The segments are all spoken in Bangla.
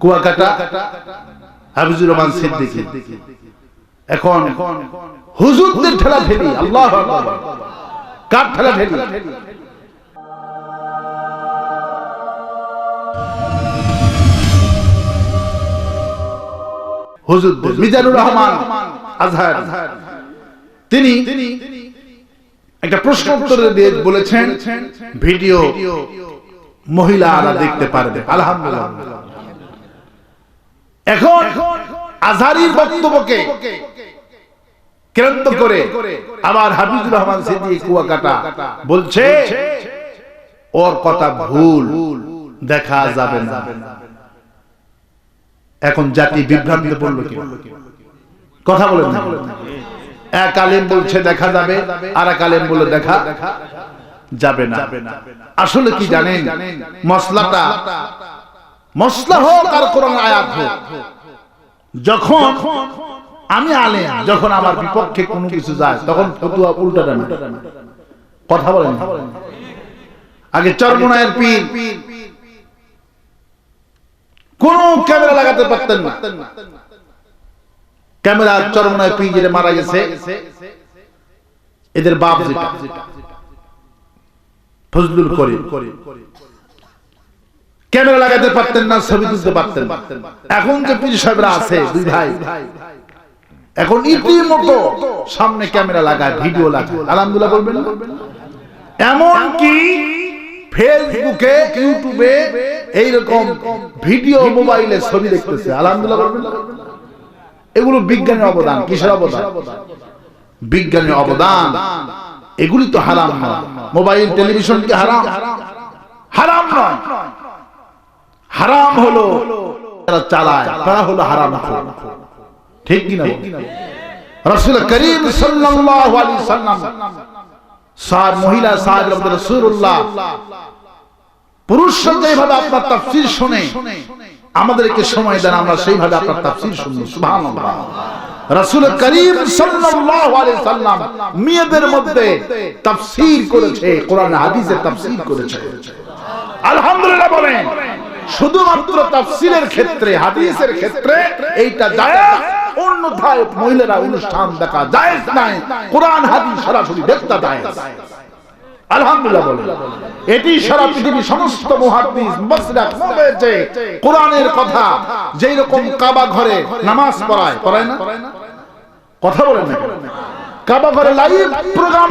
কুয়াকাটা, হাফিজুর রহমান সিদ্দিকী। এখন হুজুরদের ঠেলা ঠেলি, আল্লাহ কার ঠেলা হুজুরদের, মিজানুর রহমান আজহার। তিনি একটা প্রশ্ন উত্তরে দিয়ে বলেছেন, ভিডিও মহিলারা দেখতে পারবে। আলহামদুলিল্লাহ। এখন আজহারির বক্তব্যকে কেন্দ্র করে আবার হাবিবুর রহমান সিদ্দিক কুয়াকাটা বলছে ওর কথা ভুল দেখা যাবে না। এখন জাতি বিভ্রান্তিতে পড়ল কি কথা বলেন না। এক আলেম বলছে দেখা যাবে। আর এক আলেম বলে দেখা যাবে না। আসলে কি জানেন? মশলাটা মশলা হোক আর কোরআন আয়াত হোক। যখন আমি আলেম, যখন আমার বিপক্ষে কোনো কিছু যায়, তখন ফতুয়া উল্টাটা না কথা বলেন। আগে চরমনায়ের পীর। কোন ক্যামেরা লাগাতে পারতেন না। ক্যামেরা চরমনায় পীর যেটা মারা গেছে। এদের বাপ যেটা। ফজলুল করিম। ক্যামেরা লাগাতে পারতেন না, ছবি তুলতে পারতেন এখন যে পীর সাহেবরা আছে, দুই ভাই, এখন ইতির মতো সামনে ক্যামেরা লাগায়, ভিডিও লাগায়। আলহামদুলিল্লাহ বলবেন? এমন কি ফেসবুকে, ইউটিউবে এইরকম ভিডিও মোবাইলে ছবি দেখতেছে? আলহামদুলিল্লাহ বলবেন? এগুলো বিজ্ঞানের অবদান, কিসের অবদান? বিজ্ঞানের অবদান, এগুলি তো হারাম নয়। মোবাইল, টেলিভিশন কি হারাম? হারাম নয়। হারাম হলো। যারা চালায় তারা হলো হারাম ঠিক কি না রাসূল করিম সাল্লাল্লাহু আলাইহি সাল্লাম সার মহিলা সার রাসূলুল্লাহ পুরুষরা যেভাবে আপনার তাফসীর শুনে আমাদেরকে সময় দেন আমরা সেইভাবে আপনার তাফসীর শুনব। সুবহানাল্লাহ। রাসূল করিম সাল্লাল্লাহু আলাইহি সাল্লাম মেয়েদের মধ্যে তাফসীর করেছে কোরআন হাদিসের তাফসীর করেছে। আলহামদুলিল্লাহ বলেন। শুধুমাত্র তাফসীরের ক্ষেত্রে, হাদিসের ক্ষেত্রে এইটা জায়েজ। অন্যথায় মহিলারা অনুষ্ঠান দেখা জায়েজ নাই। কোরআন, হাদিস সরাসরি দেখতে জায়েজ। আলহামদুলিল্লাহ এটি সারা কথা, যেই নামাজ পড়ায় না? কথা লাইভ প্রোগ্রাম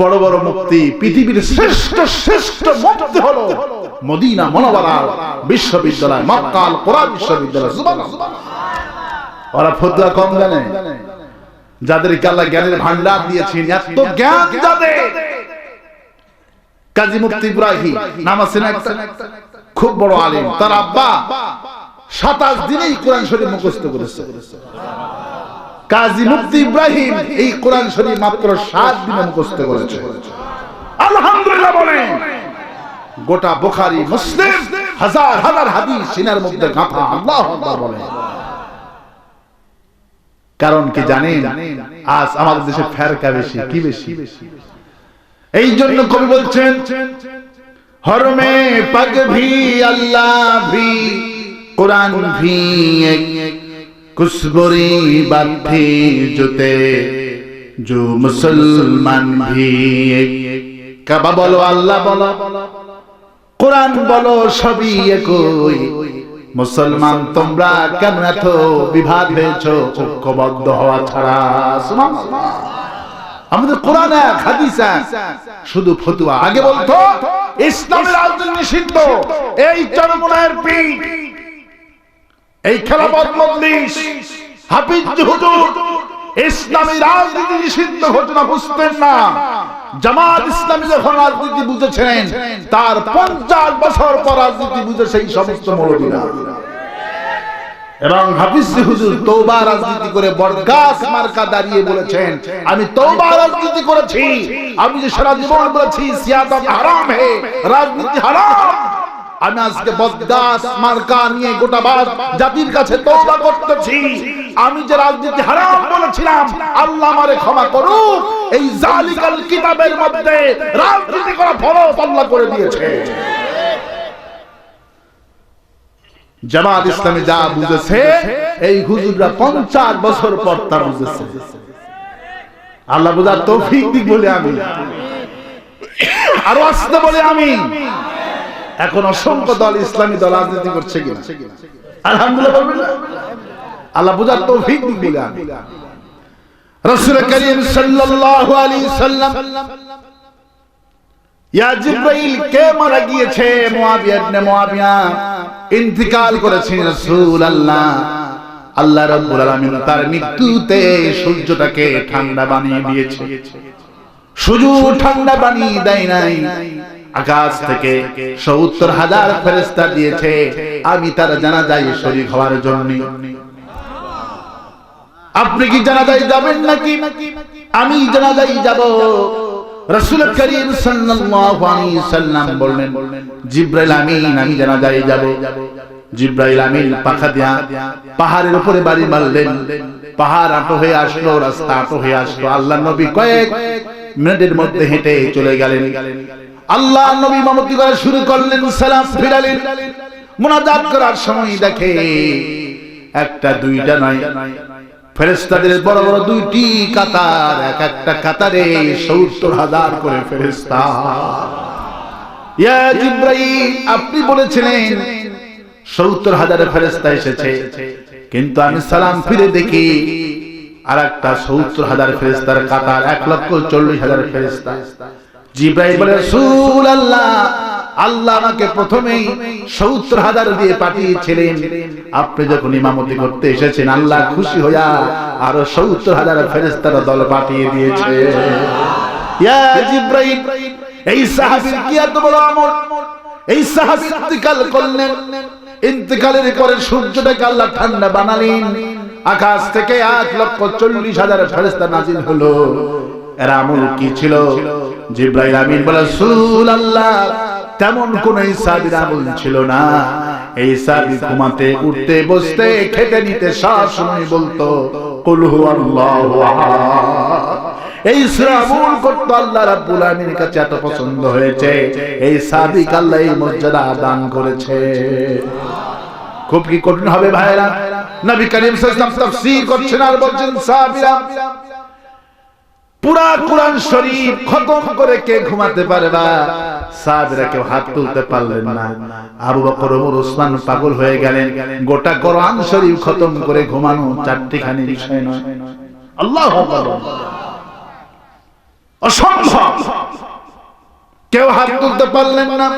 বড় বড় মুক্তি পৃথিবীর শ্রেষ্ঠ শ্রেষ্ঠ মুক্তি হলো মদিনা মনোবরা বিশ্ববিদ্যালয় মক্কাল কোরআন বিশ্ববিদ্যালয়। ওরা ফতুয়া কম জানে। যাদেরকে আল্লাহ জ্ঞানের ভান্ডার দিয়েছেন, এত জ্ঞান যাদের। কাজী মুফতি ইব্রাহিম, নাম আছে না খুব বড় আলেম। তার আব্বা সাতাশ দিনেই কোরআন শরীফ মুখস্থ করেছে। কাজী মুফতি ইব্রাহিম এই কোরআন শরীফ মাত্র সাত দিনে মুখস্থ করেছে। আলহামদুলিল্লাহ বলেন। গোটা বুখারী মুসলিম হাজার হাজার হাদিস সিনার মধ্যে গাঁথা। আল্লাহু আকবার বলেন। কারণ কি জানেন? আজ আমাদের দেশে ফেরকা বেশি কি বেশি? এই জন্য কবি বলছেন হরমে পগ ভি আল্লাহ ভি কোরআন ভি এক বাত ভি জুতে जो মুসলমান ভি কাবা বলো, আল্লাহ বলো, কোরআন বলো, সবই একই। মুসলমান তোমরা কেন এত বিভাগ হয়েছ, ঐক্যবদ্ধ হওয়া ছাড়া? আমাদের কোরআন এক, হাদিস শুধু ফতুয়া। আগে বলতো, ইসলামের রাজনীতি নিষিদ্ধ। এই চরমনায়ের পীর এই খেলাফত মজলিস হাফিজ হুজুর ইসলামী রাজনীতি নিষিদ্ধ ঘোষণা বুঝতেন না। জামাত ইসলামী যখন রাজনীতি বুঝেছেন তার পঞ্চাশ বছর পর রাজনীতি বুঝে সেই সমস্ত মৌলবীরা। এবং হাফিজ হুজুর তৌবা রাজনীতি করে বরগাস মার্কা দাঁড়িয়ে বলেছেন। আমি তৌবা রাজনীতি করেছি। আমি যে সারা জীবন বলেছি হারাম হে। রাজনীতি হারাম। আমি আজকে বদগাস মার্কা নিয়ে গোটা বাদ জাতির কাছে তওবা করতেছি। আমি যে রাজনীতি হারাম বলেছিলাম আল্লাহ আমারে ক্ষমা করুক। এই জালিকাল কিতাবের মধ্যে রাজনীতি করা ফরজ আল্লাহ করে দিয়েছে। জামাত ইসলামে যা বুঝেছে এই হুজুররা পঞ্চাশ বছর পর তা বুঝেছে। আল্লাহ বুঝার তৌফিক দিক বলে আমি। আরও আসতে বলে আমি। এখন অসংখ্য দল ইসলামী দল রাজনীতি করছে কিনা? আলহামদুলিল্লাহ? আল্লাহ বুঝার তৌফিক আমি। রাসূল সাল্লাল্লাহু আলাইহি সাল্লাম, ইয়া জিব্রাইল, কে মারা গিয়েছে? মুয়াবিয়া ইবনে মুয়াবিয়া ইন্তিকাল করেছেন আল্লাহ রাব্বুল আলামিন তার মৃত্যুতে সূর্যটাকে ঠান্ডা বানিয়ে দিয়েছে। শুধু ঠান্ডা বানিয়ে দেয় নাই। আকাশ থেকে সত্তর হাজার ফেরেস্তা দিয়েছে। আমি তার জানা যাই শরীর হওয়ার জন্য। আপনি কি জানা যায় যাবেন নাকি? আমি জানা যাই যাব। পাহাড়ের উপরে বাড়ি মারলেন। পাহাড় আটো হয়ে আসলো, রাস্তা আটো হয়ে আসলো। আল্লাহ নবী কয়েক মিনিটের মধ্যে হেঁটে চলে গেলেন। আল্লাহ নবী মামতি করা শুরু করলেন? সালাম ফিরালেন। মুনাজাত করার সময় দেখে একটা, দুইটা নয়। ফেরেস্তাদের বড় বড় দুইটি কাতার, এক একটা কাতারে সত্তর হাজার করে ফেরেস্তা আপনি বলেছিলেন, সত্তর হাজারের ফেরেস্তা এসেছে। কিন্তু আমি সালাম ফিরে দেখি আর একটা সত্তর হাজার ফেরেস্তার কাতার, এক লক্ষ চল্লিশ হাজার ফেরেস্তা জিব্রাইল বলে রাসূল আল্লাহ আল্লাহ আমাকে প্রথমেই সত্তর হাজার দিয়ে পাঠিয়েছিলেন। আপনি যখন ইমামতি করতে এসেছেন আল্লাহ খুশি হইয়া আরও সত্তর হাজার ফেরেস্তার দল পাঠিয়ে দিয়েছে ইয়া জিব্রাইল এই সাহাবীর কি এত বড় আমল? এই সাহাবী ইন্তিকাল করলেন। ইন্তিকালের পরে সূর্যটাকে আল্লাহ ঠান্ডা বানালেন। আকাশ থেকে এক লক্ষ চল্লিশ হাজার ফেরেস্তা নাজিল হলো। এর আমল কি ছিল? জিব্রাইল আমিন বলে আল্লাহ তেমন কোন ইসাবির আমল ছিল না। এই সাবি ঘুমাতে, উঠতে, বসতে, খেতে, নিতে, সব সময় বলতো আহাদ। এই আল্লাহ রাব্বুল কাছে এত পছন্দ হয়েছে। এই আল্লাহ মর্যাদা দান করেছে। খুব কি কঠিন হবে ভাইরা নবী করিম সাল্লাল্লাহু আলাইহি ওয়াসাল্লাম তাফসীর করছেন আর বলছেন পুরা কোরআন শরীফ খতম করে কে ঘুমাতে পারবা সাহাবীরা কেউ হাত তুলতে পারলেন না। আবু বকর ওমর ওসমান পাগল হয়ে গেলেন। গোটা কোরআন শরীফ খতম করে ঘুমানো চারটি খানি বিষয় নয়। আল্লাহু আকবার। অসম্ভব। কেউ হাত তুলতে পারলেন না।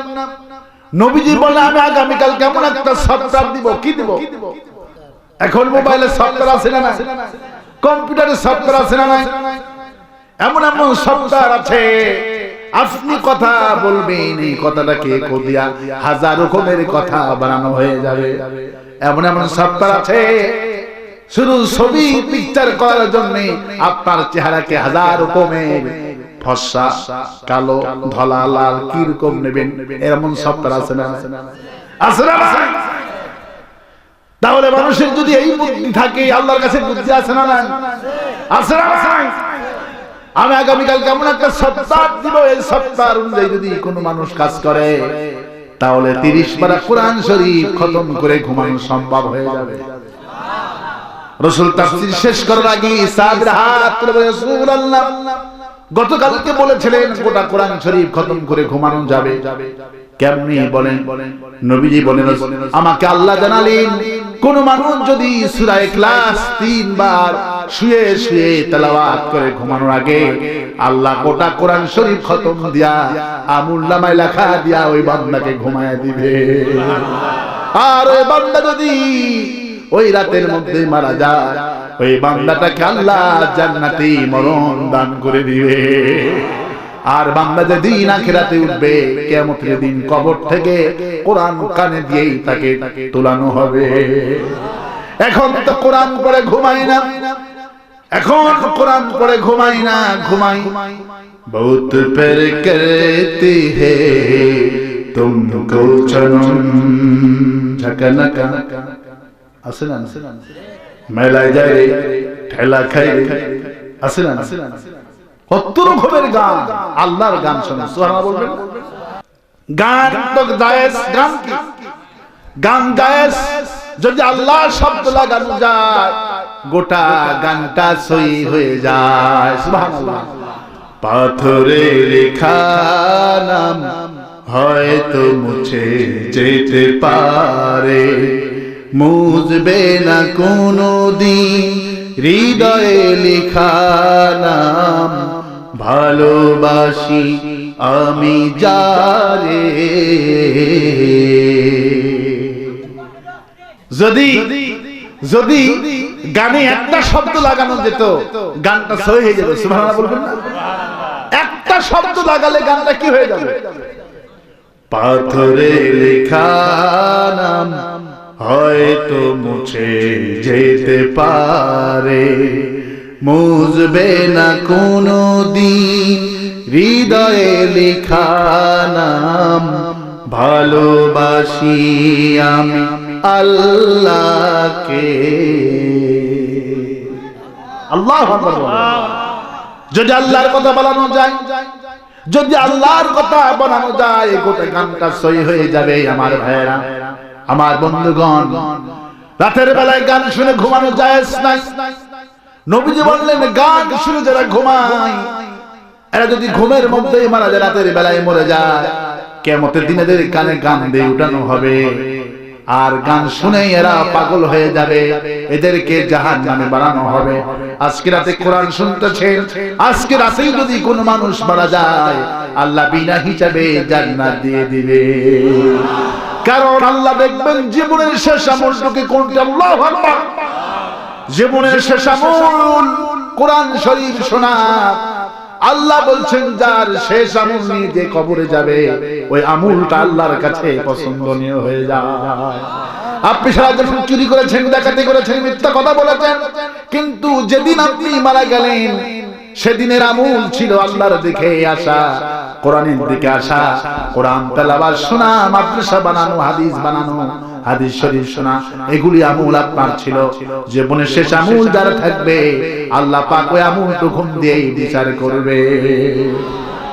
নবীজি বলে আমি আগামীকাল কেমন একটা সফটওয়্যার দিব, কি দিব? এখন মোবাইলে সফটওয়্যার আছে না কম্পিউটারে সফটওয়্যার আছে না এমন এমন সফটওয়্যার আছে। আপনি কথা বলবেন, এই কথাটাকে কদিয়া হাজার রকমের কথা বানানো হয়ে যাবে। এমন এমন সফটওয়্যার আছে। শুধু ছবি পিকচার করার জন্য আপনার চেহারাকে হাজার রকমের ফর্সা, কালো, ধলা, লাল কি রকম নেবেন। এমন সফটওয়্যার আছে না? আছে না? তাহলে মানুষের যদি এই বুদ্ধি থাকে, আল্লাহর কাছে বুদ্ধি আছে না আছে না? আমি আগামীকাল কেমন একটা সপ্তাহ দিব, এই সপ্তাহ অনুযায়ী যদি কোনো মানুষ কাজ করে, তাহলে তিরিশ পারা কোরআন শরীফ খতম করে ঘুমানো সম্ভব হয়ে যাবে। রসুল তাফসীর শেষ করার আগে হাত গতকালকে বলেছিলেন গোটা কোরআন শরীফ খতম করে ঘুমানো যাবে। কেমনি বলেন? নবীজি বলেন, আমাকে আল্লাহ জানালেন, কোন মানুষ যদি সূরা ইখলাস তিনবার শুয়ে শুয়ে তেলাওয়াত করে ঘুমানোর আগে আল্লাহ গোটা কোরআন শরীফ খতম দিয়া আমুল নামায় লেখা দিয়া ওই বান্দাকে ঘুমায় দিবে। আর ওই বান্দা যদি ওই রাতের মধ্যে মারা যায়, ওই বান্দাটাকে আল্লাহ জান্নাতি মরণ দান করে দিবে। আর যেদিন আখিরাতে উঠবে, কিয়ামতের দিন কবর থেকে কোরআন কানে দিয়েই তাকে তোলানো হবে। এখন তো কোরআন পড়ে ঘুমাই না। এখন কোরআন পড়ে ঘুমাই না, ঘুমাই। বহুত পের করতে হে, তুমকো চনন ঝকনকা আছে না? রে, ঠেলা খাই আছে না? কত রকমের গান, আল্লাহর গান বলবেন গান তো জায়েজ, গান কি? গান জায়েজ, যদি আল্লাহ শব্দ লাগানো যায় গোটা গানটা সই হয়ে যায়। পাথরে লেখা নাম হয়তো মুছে যেতে পারে। মুজবে না কোনো দিন হৃদয়ে লেখা নাম, ভালোবাসি আমি যারে। যদি যদি গানে একটা শব্দ লাগানো যেত গানটা সই হয়ে যাবে সুবহানাল্লাহ বলবেন না? একটা শব্দ লাগালে গানটা কি হয়ে যাবে? পাথরে লেখা নাম হয়তো মুছে যেতে পারে। মুজবে না কোনো দিন হৃদয়ে লেখা নাম। ভালোবাসি আমি আল্লাহকে। যদি আল্লাহর কথা বলানো যায়, যদি আল্লাহর কথা বলানো যায়, গোটা গানটা সই হয়ে যাবে আমার ভাইয়েরা, আমার বন্ধুগণ। রাতের বেলায় গান শুনে ঘুমানো যায় নাই। নবীজি বললেন, গান শুনে যারা ঘুমায়, এরা যদি ঘুমের মধ্যেই মারা যায়, রাতের বেলায় মরে যায় কেমতের দিনেদের কানে গান দিয়ে উঠানো হবে। আর গান শুনে এরা পাগল হয়ে যাবে। এদেরকে জাহান নামে বাড়ানো হবে। আজকে রাতে কোরআন শুনতেছেন আজকে রাতেই যদি কোনো মানুষ মারা যায়, আল্লাহ বিনা হিসাবে জান্নাত দিয়ে দিবে। কারণ আল্লাহ দেখবেন জীবনের শেষ আমলটুকু কোনটা? আল্লাহ জীবনের শেষ আমল কোরআন শরীফ শোনা। আল্লাহ বলছেন, যার শেষ আমল নিয়ে যে কবরে যাবে, ওই আমলটা আল্লাহর কাছে পছন্দনীয় হয়ে যায়। আপনি সারা যখন চুরি করেছেন, ডাকাতি করেছেন, মিথ্যা কথা বলেছেন, কিন্তু যেদিন আপনি মারা গেলেন, সেদিনের আমল ছিল আল্লাহর দিকে আসা, কোরআনের দিকে আসা, কোরআন তেলাওয়াত শোনা, মাদ্রাসা বানানো, হাদিস বানানো হাদিস শরীফ শোনা, এগুলি আমুল আপনার ছিল। জীবনের শেষ আমল যারা থাকবে, আল্লাহ পাক ওই আমল তো ঘুম দিয়ে বিচার করবে।